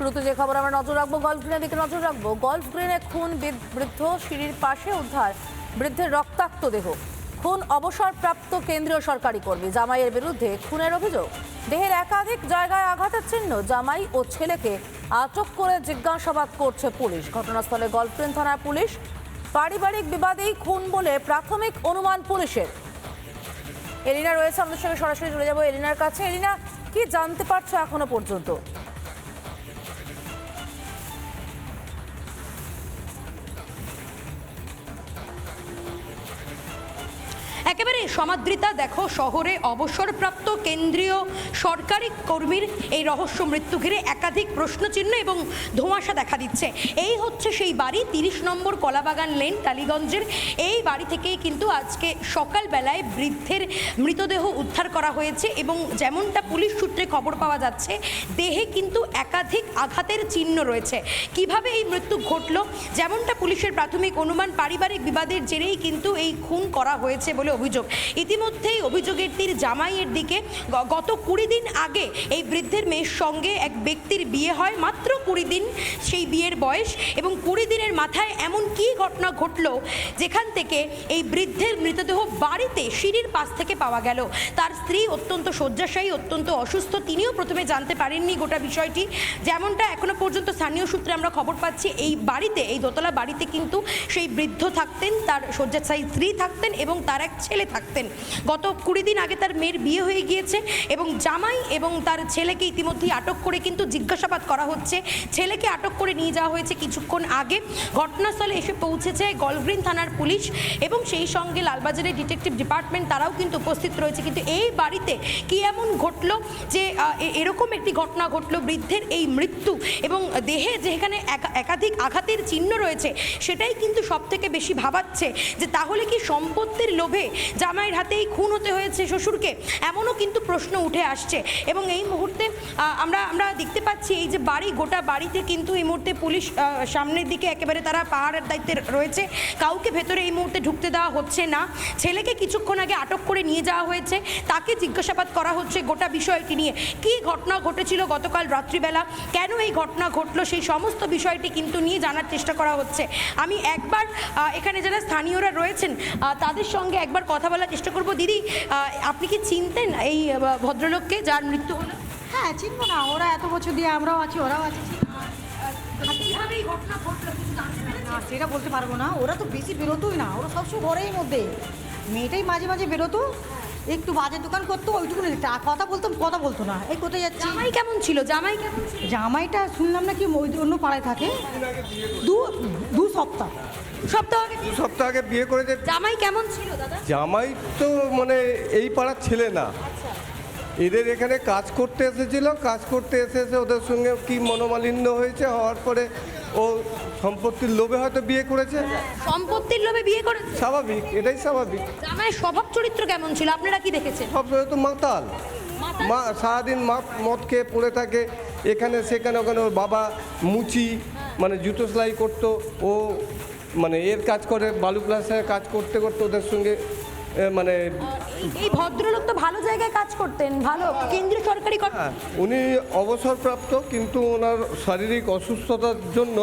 শুরুতে যে খবর আমরা নজর রাখব গল্ফ গ্রিনের দিকে নজর রাখব। গল্ফ গ্রিনে খুন বৃদ্ধ- সিঁড়ির পাশে উদ্ধার। বৃদ্ধের রক্তাক্ত দেহ। খুন অবসরপ্রাপ্ত কেন্দ্রীয় সরকারি কর্মী জামাইয়ের বিরুদ্ধে খুনের অভিযোগ। দেহের একাধিক জায়গায় আঘাতের চিহ্ন জামাই ও ছেলেকে আটক করে জিজ্ঞাসাবাদ করছে পুলিশ। ঘটনাস্থলে গল্ফ গ্রিন থানার পুলিশ পারিবারিক বিবাদেই খুন বলে প্রাথমিক অনুমান পুলিশের। এলিনা রয়েছে, আমাদের সঙ্গে সরাসরি চলে যাব। এলিনার কাছে। এলিনা, কি জানতে পারছ এখনও পর্যন্ত? একেবারে সমাদৃতা দেখো, শহরে অবসরপ্রাপ্ত কেন্দ্রীয় সরকারি কর্মীর এই রহস্য মৃত্যু ঘিরে একাধিক প্রশ্নচিহ্ন এবং ধোঁয়াশা দেখা দিচ্ছে। এই হচ্ছে সেই বাড়ি, তিরিশ নম্বর কলাবাগান লেন, টালিগঞ্জের। এই বাড়ি থেকেই কিন্তু আজকে সকালবেলায় বৃদ্ধের মৃতদেহ উদ্ধার করা হয়েছে এবং যেমনটা পুলিশ সূত্রে খবর পাওয়া যাচ্ছে, দেহে কিন্তু একাধিক আঘাতের চিহ্ন রয়েছে। কীভাবে এই মৃত্যু ঘটলো, যেমনটা পুলিশের প্রাথমিক অনুমান, পারিবারিক বিবাদের জেরেই কিন্তু এই খুন করা হয়েছে বলে অভিযোগ। ইতিমধ্যেই অভিযোগের তীর জামাইয়ের দিকে। গত কুড়ি দিন আগে এই বৃদ্ধের মেয়ের সঙ্গে এক ব্যক্তির বিয়ে হয়, মাত্র কুড়ি দিন সেই বিয়ের বয়স এবং কুড়ি দিনের মাথায় এমন কি ঘটনা ঘটলো যেখান থেকে এই বৃদ্ধের মৃতদেহ বাড়িতে সিঁড়ির পাশ থেকে পাওয়া গেল। তার স্ত্রী অত্যন্ত শয্যাশায়ী, অত্যন্ত অসুস্থ, তিনিও প্রথমে জানতে পারেননি গোটা বিষয়টি। যেমনটা এখনও পর্যন্ত স্থানীয় সূত্রে আমরা খবর পাচ্ছি, এই বাড়িতে, এই দোতলা বাড়িতে কিন্তু সেই বৃদ্ধ থাকতেন, তার শয্যাশায়ী স্ত্রী থাকতেন এবং তার এক ছেলে থাকতেন। গত কুড়ি দিন আগে তার মেয়ের বিয়ে হয়ে গিয়েছে এবং জামাই এবং তার ছেলেকে ইতিমধ্যেই আটক করে কিন্তু জিজ্ঞাসাবাদ করা হচ্ছে। ছেলেকে আটক করে নিয়ে যাওয়া হয়েছে কিছুক্ষণ আগে। ঘটনাস্থলে এসে পৌঁছেছে গলগ্রিন থানার পুলিশ এবং সেই সঙ্গে লালবাজারের ডিটেকটিভ ডিপার্টমেন্ট তারাও কিন্তু উপস্থিত রয়েছে। কিন্তু এই বাড়িতে কি এমন ঘটলো যে এরকম একটি ঘটনা ঘটলো? বৃদ্ধের এই মৃত্যু এবং দেহে যেখানে একা- একাধিক আঘাতের চিহ্ন রয়েছে, সেটাই কিন্তু সব থেকে বেশি ভাবাচ্ছে। যে তাহলে কি সম্পত্তির লোভে জামাইয়ের হাতেই খুন হতে হয়েছে শ্বশুরকে, এমনও কিন্তু প্রশ্ন উঠে আসছে। এবং এই মুহূর্তে আমরা আমরা দেখতে পাচ্ছি এই যে বাড়ি, গোটা বাড়িতে কিন্তু এই মুহূর্তে পুলিশ সামনের দিকে একেবারে তারা পাহাড়ের দায়িত্বে রয়েছে। কাউকে ভেতরে এই মুহূর্তে ঢুকতে দেওয়া হচ্ছে না। ছেলেকে কিছুক্ষণ আগে আটক করে নিয়ে যাওয়া হয়েছে। তাকে জিজ্ঞাসাবাদ করা হচ্ছে গোটা বিষয়টি নিয়ে। কী ঘটনা ঘটেছিল গতকাল রাত্রিবেলা? কেন এই ঘটনা ঘটলো? সেই সমস্ত বিষয়টি কিন্তু নিয়ে জানার চেষ্টা করা হচ্ছে। আমি একবার এখানে যারা স্থানীয়রা রয়েছেন তাদের সঙ্গে একবার কথা বলার চেষ্টা করব। দিদি আপনি কি চিনতেন এই ভদ্রলোককে যার মৃত্যু হলো? হ্যাঁ চিনবো না। ওরা এত বছর দিয়ে আমরাও আছি ওরাও আছে। সেটা বলতে পারব না। ওরা তো বেশি বেরোতোই না। ওরা সবসময় ঘরের মধ্যে। মেয়েটাই মাঝে মাঝে বেরোতো। একটু বাজার দোকান করতো ওইটুকু কথা বলতাম কথা বলতো না। এই কোথায় যাচ্ছি? জামাই কেমন ছিল? জামাই কেমন ছিল? জামাইটা শুনলাম নাকি ওই অন্য পাড়ায় থাকে। দু দু সপ্তাহ। সপ্তাহ আগে দু সপ্তাহ আগে বিয়ে করেছে জামাই কেমন ছিল দাদা? জামাই তো মানে এই পাড়ার ছেলে না। এদের এখানে কাজ করতে এসেছিল কাজ করতে এসে এসে ওদের সঙ্গে কি মনোমালিন্য হয়েছে হওয়ার পরে ও সম্পত্তির লোভে হয়তো বিয়ে করেছে? সম্পত্তির লোভে বিয়ে করেছে স্বাভাবিক এটাই স্বাভাবিক। জামাইয়ের স্বভাব চরিত্র কেমন ছিল? আপনারা কি দেখেছেন? সবসময় তো মাতাল? মা সারাদিন মদ মদ খেয়ে পড়ে থাকে। এখানে সেখানে ওখানে ওর বাবা মুচি মানে জুতো সেলাই করতো। ও মানে এর কাজ করে বালু প্লাসের কাজ করতে করতে ওদের সঙ্গে মানে এই ভদ্রলোক তো ভালো জায়গায় কাজ করতেন ভালো। কেন্দ্রীয় সরকারি কর- হ্যাঁ, উনি অবসরপ্রাপ্ত কিন্তু ওনার শারীরিক অসুস্থতার জন্য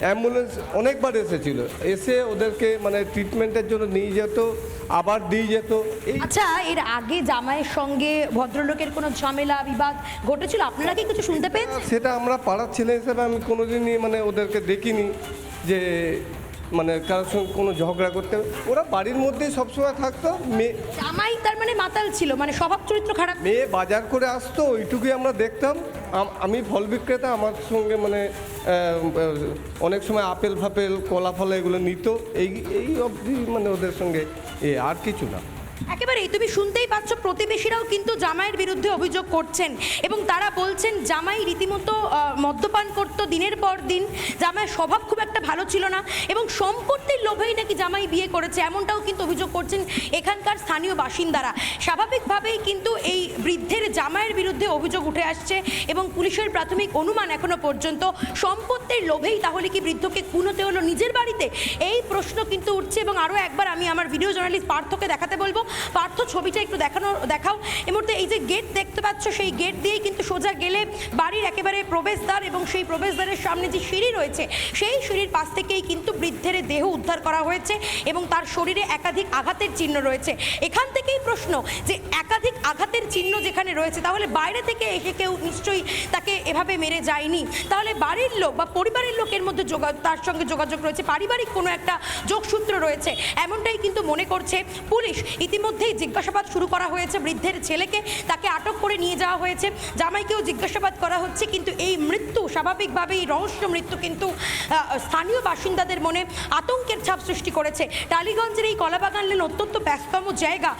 অ্যাম্বুলেন্স অনেকবার এসেছিল। এসে ওদেরকে মানে ট্রিটমেন্টের জন্য নিয়ে যেত আবার দিয়ে যেত। আচ্ছা এর আগে জামাইয়ের সঙ্গে ভদ্রলোকের কোনো ঝামেলা বিবাদ ঘটেছিল? আপনারা কি কিছু শুনতে পেয়েছেন? সেটা আমরা পাড়ার ছেলে হিসেবে আমি কোনোদিনই মানে ওদেরকে দেখিনি যে মানে কারোর সঙ্গে কোনো ঝগড়া করতে ওরা বাড়ির মধ্যেই সবসময় থাকতো। মেয়ে জামাই তার মানে মাতাল ছিল মানে স্বভাব চরিত্র খারাপ। মেয়ে বাজার করে আসতো ওইটুকুই আমরা দেখতাম। আম- আমি ফল বিক্রেতা আমার সঙ্গে মানে আহ, আহ, অনেক সময় আপেল ফাপেল কলা ফলা এগুলো নিত। এই এই অবধি মানে ওদের সঙ্গে এ আর কিছু না। একেবারেই, তুমি শুনতেই পাচ্ছ, প্রতিবেশীরাও কিন্তু জামাইয়ের বিরুদ্ধে অভিযোগ করছেন এবং তারা বলছেন, জামাই রীতিমতো মদ্যপান করতো দিনের পর দিন, জামাইয়ের স্বভাব খুব একটা ভালো ছিল না এবং সম্পত্তির লোভেই নাকি জামাই বিয়ে করেছে, এমনটাও কিন্তু অভিযোগ করছেন এখানকার স্থানীয় বাসিন্দারা। স্বাভাবিকভাবেই কিন্তু এই বৃদ্ধের জামাইয়ের বিরুদ্ধে অভিযোগ উঠে আসছে এবং পুলিশের প্রাথমিক অনুমান এখনও পর্যন্ত। সম্পত্তির লোভেই তাহলে কি বৃদ্ধকে খুন হতে হলো নিজের বাড়িতে? এই প্রশ্ন কিন্তু উঠছে এবং আরও একবার আমি আমার ভিডিও জার্নালিস্ট পার্থকে দেখাতে বলব। পার্থ, ছবিটা একটু দেখানো, দেখাও। এই মুহূর্তে এই যে গেট দেখতে পাচ্ছ, সেই গেট দিয়েই কিন্তু সোজা গেলে বাড়ির একেবারে প্রবেশদ্বার এবং সেই প্রবেশদ্বারের সামনে যে সিঁড়ি রয়েছে, সেই সিঁড়ির পাশ থেকেই কিন্তু বৃদ্ধের দেহ উদ্ধার করা হয়েছে এবং তার শরীরে একাধিক আঘাতের চিহ্ন রয়েছে। এখান থেকেই প্রশ্ন যে একাধিক আঘাতের চিহ্ন যেখানে রয়েছে, তাহলে বাইরে থেকে এসে কেউ নিশ্চয়ই তাকে এভাবে মেরে যায়নি। তাহলে বাড়ির লোক বা পরিবারের লোকের মধ্যে যোগা, তার সঙ্গে যোগাযোগ রয়েছে। পারিবারিক কোনো একটা যোগসূত্র রয়েছে, এমনটাই কিন্তু মনে করছে পুলিশ। ইতিমধ্যেই জিজ্ঞাসাবাদ শুরু করা হয়েছে বৃদ্ধের ছেলেকে, তাকে আটক করে নিয়ে যাওয়া হয়েছে। জামাইকেও জিজ্ঞাসাবাদ করা হচ্ছে, কিন্তু এই মৃত্যু স্বাভাবিকভাবেই রহস্য মৃত্যু, কিন্তু স্থানীয় বাসিন্দাদের মনে আতঙ্কের ছাপ সৃষ্টি করেছে। টালিগঞ্জের এই কলাবাগান লেন অত্যন্ত ব্যস্ততম জায়গা।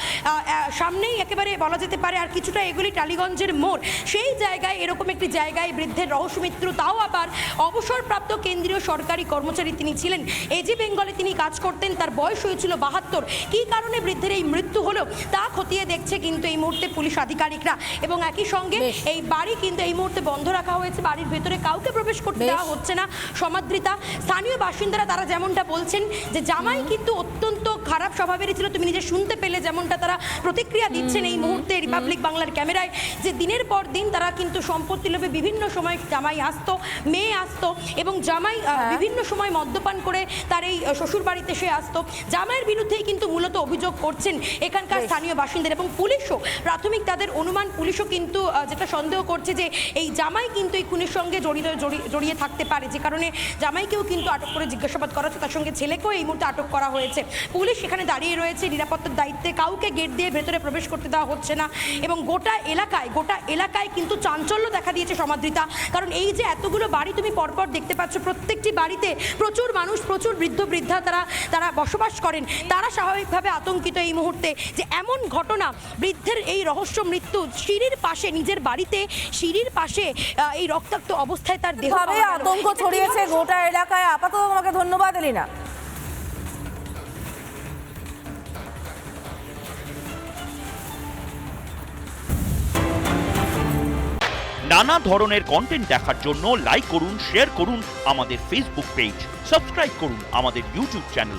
সামনেই একেবারে বলা যেতে পারে আর কিছুটা এগুলি টালিগঞ্জের মোড়। সেই জায়গায়, এরকম একটি জায়গায় বৃদ্ধের রহস্য মৃত্যু, তাও আবার অবসরপ্রাপ্ত কেন্দ্রীয় সরকারি কর্মচারী তিনি ছিলেন। এজি বেঙ্গলে তিনি কাজ করতেন, তার বয়স হয়েছিল বাহাত্তর। কী কারণে বৃদ্ধের এই মৃত্যু হলো তা খতিয়ে দেখছে কিন্তু এই মুহূর্তে পুলিশ আধিকারিকরা। এবং একই সঙ্গে এই বাড়ি কিন্তু এই মুহূর্তে বন্ধ রাখা হয়েছে। বাড়ির ভেতরে কাউকে প্রবেশ করতে দেওয়া হচ্ছে না। সমাদৃতা স্থানীয় বাসিন্দারা তারা যেমনটা বলছেন যে জামাই কিন্তু অত্যন্ত খারাপ স্বভাবেরই ছিল। তুমি নিজে শুনতে পেলে যেমনটা তারা প্রতিক্রিয়া দিচ্ছেন এই মুহূর্তে রিপাবলিক বাংলার ক্যামেরায় যে দিনের পর দিন তারা কিন্তু সম্পত্তি লোভে বিভিন্ন সময় জামাই আসতো মেয়ে আসতো এবং জামাই হ্যাঁ। বিভিন্ন সময় মদ্যপান করে তার এই শ্বশুর বাড়িতে সে আসতো। জামাইয়ের বিরুদ্ধেই কিন্তু মূলত অভিযোগ করছেন এখানকার স্থানীয় বাসিন্দারা এবং পুলিশও প্রাথমিক তাদের অনুমান পুলিশও কিন্তু যেটা সন্দেহ করছে যে এই জামাই কিন্তু এই খুনের সঙ্গে জড়িত জড়ি- জড়িয়ে থাকতে পারে। যে কারণে জামাইকেও কিন্তু আটক করে জিজ্ঞাসাবাদ করা হচ্ছে। তার সঙ্গে ছেলেকেও এই মুহূর্তে আটক করা হয়েছে। পুলিশ সেখানে দাঁড়িয়ে রয়েছে। নিরাপত্তার দায়িত্বে কাউকে গেট দিয়ে ভেতরে প্রবেশ করতে দেওয়া হচ্ছে না। এবং গোটা এলাকায় গোটা এলাকায় কিন্তু চাঞ্চল্য দেখা দিয়েছে সমাদৃতা। কারণ এই যে এতগুলো বাড়ি তুমি পরপর দেখতে পাচ্ছ প্রত্যেকটি বাড়িতে প্রচুর মানুষ প্রচুর বৃদ্ধ বৃদ্ধা তারা তারা বসবাস করেন। তারা স্বাভাবিকভাবে আতঙ্কিত এই মুহূর্তে। যে এমন ঘটনা বৃদ্ধের এই রহস্য মৃত্যু সিঁড়ির পাশে নিজের বাড়িতে সিঁড়ির পাশে এই রক্তাক্ত অবস্থায় তার দেহ। আতঙ্ক ছড়িয়েছে গোটা এলাকায়। আপাতত তোমাকে ধন্যবাদ এলিনা। নানা ধরনের কন্টেন্ট দেখার জন্য লাইক করুন শেয়ার করুন আমাদের ফেসবুক পেজ সাবস্ক্রাইব করুন আমাদের ইউটিউব চ্যানেল